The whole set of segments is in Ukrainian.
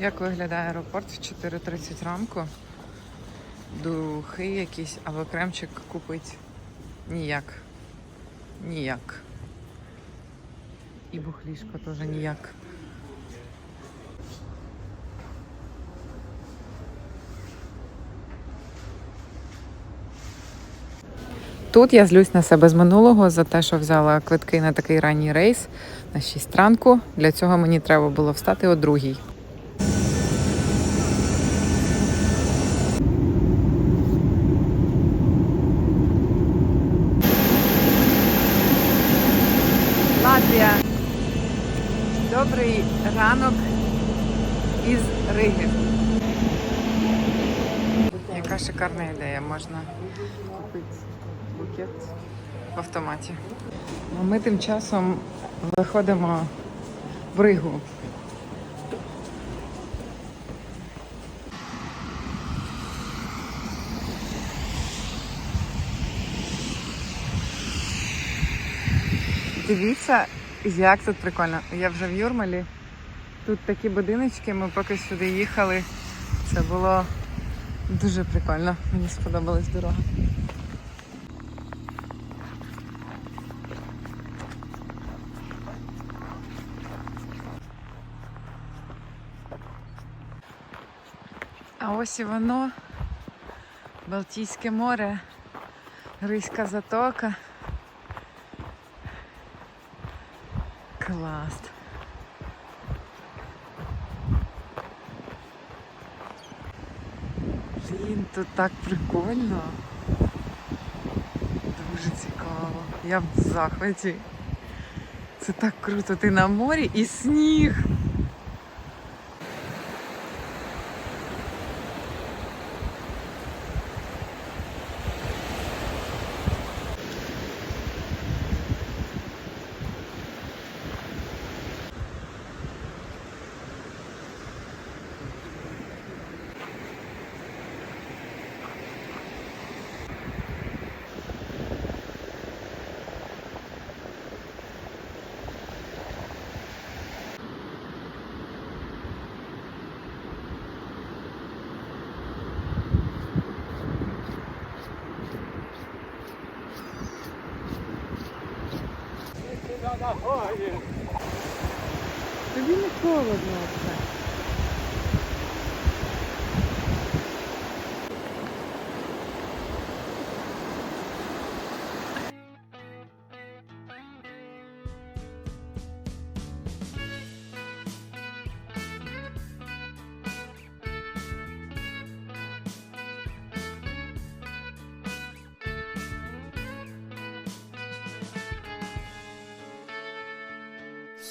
Як виглядає аеропорт в 4.30 ранку? Духи якісь, або кремчик купить ніяк. Ніяк. І бухлішко теж ніяк. Тут я злюсь на себе з минулого за те, що взяла квитки на такий ранній рейс на 6 ранку. Для цього мені треба було встати о другій. Ранок із Риги. Яка шикарна ідея. Можна купити букет в автоматі. А ми тим часом виходимо в Ригу. Дивіться, як тут прикольно. Я вже в Юрмалі. Тут такі будиночки, ми поки сюди їхали. Це було дуже прикольно. Мені сподобалась дорога. А ось і воно, Балтійське море, Гризька затока. Клас. Блін, тут так прикольно. Дуже цікаво. Я в захваті. Це так круто. Ти на морі і сніг. Тобі не холодно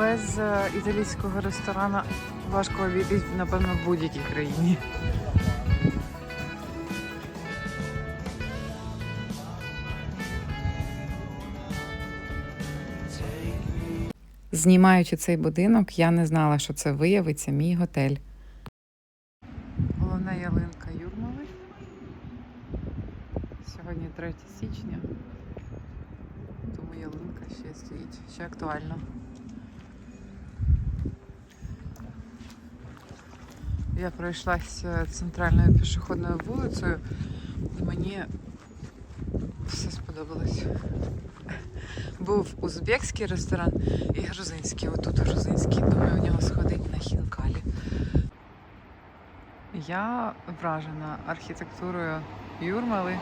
Без е, італійського ресторану важко обійтись, напевно, в будь-якій країні. Знімаючи цей будинок, я не знала, що це виявиться мій готель. Головна ялинка Юрмали. Сьогодні 3 січня, тому ялинка ще стоїть, ще актуально. Я пройшлася центральною пішохідною вулицею, мені все сподобалось. Був узбекський ресторан і грузинський. Отут грузинський, думаю, у нього сходить на хінкалі. Я вражена архітектурою Юрмали.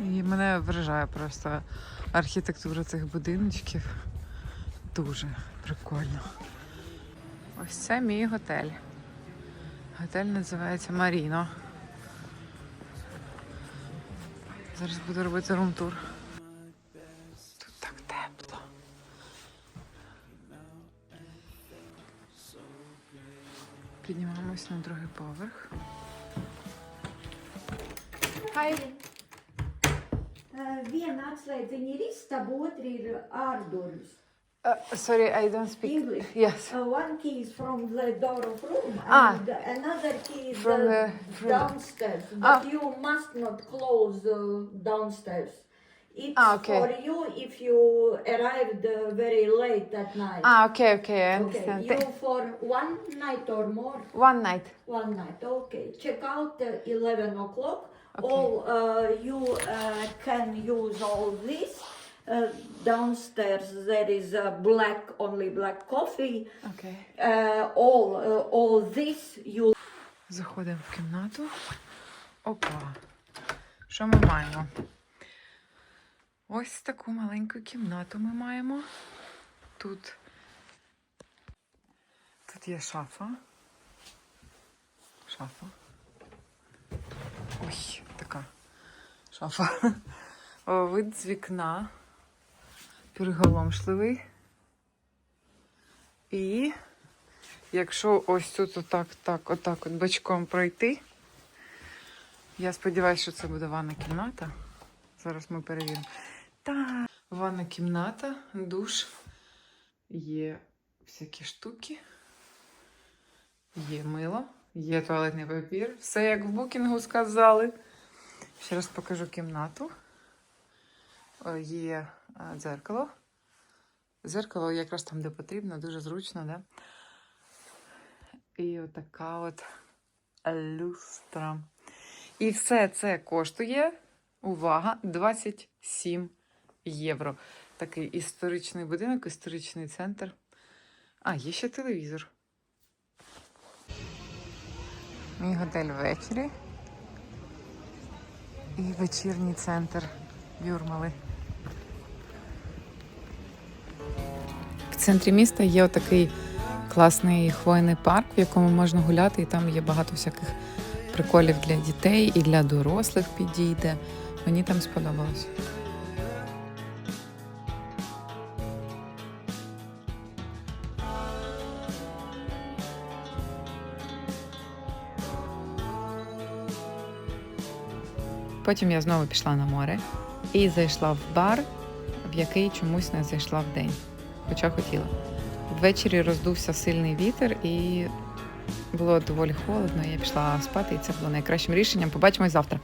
І мене вражає просто архітектура цих будиночків. Дуже прикольно. Ось це мій готель. Готель називається Маріно. Зараз буду робити рум-тур. Тут так тепло. Піднімаємось на другий поверх. Хай! Uh, Viena atslēdziņa ir istaba, otra ir ārduļus. Uh, sorry, I don't speak. English. Yes. Uh, one key is from the door of room Ah. and another key is From the- from downstairs. But Ah. you must not close uh, downstairs. It's Ah, okay. for you if you arrived uh, very late at night. Ah, okay, okay, I okay, understand. you for one night or more. One night. One night, okay. Check out uh, 11 o'clock. Okay. All uh, you uh, can use all this. Uh, downstairs there is uh, black, only black coffee. Okay. Uh, all, uh, all this you Заходимо в кімнату. Опа. Що ми маємо? Ось таку маленьку кімнату ми маємо. Тут. Тут є шафа. Шафа. Ой, шафа. Вид з вікна. Приголомшливий. І Якщо ось тут отак, так, отак от бочком пройти, я сподіваюся, що це буде ванна кімната. Зараз ми перевіримо. Та ванна кімната, душ, є всякі штуки, є мило, є туалетний папір. Все як в букінгу сказали. Ще раз покажу кімнату. Є дзеркало. Дзеркало якраз там, де потрібно, дуже зручно, да? І отака от люстра. І все це коштує, увага, 27 євро. Такий історичний будинок, історичний центр. А, є ще телевізор. Мій готель ввечері. І вечірній центр Юрмали. В центрі міста є отакий класний хвойний парк, в якому можна гуляти, і там є багато всяких приколів для дітей і для дорослих підійде. Мені там сподобалось. Потім я знову пішла на море і зайшла в бар, в який чомусь не зайшла в день, хоча хотіла. Ввечері роздувся сильний вітер і було доволі холодно. Я пішла спати, і це було найкращим рішенням. Побачимось завтра.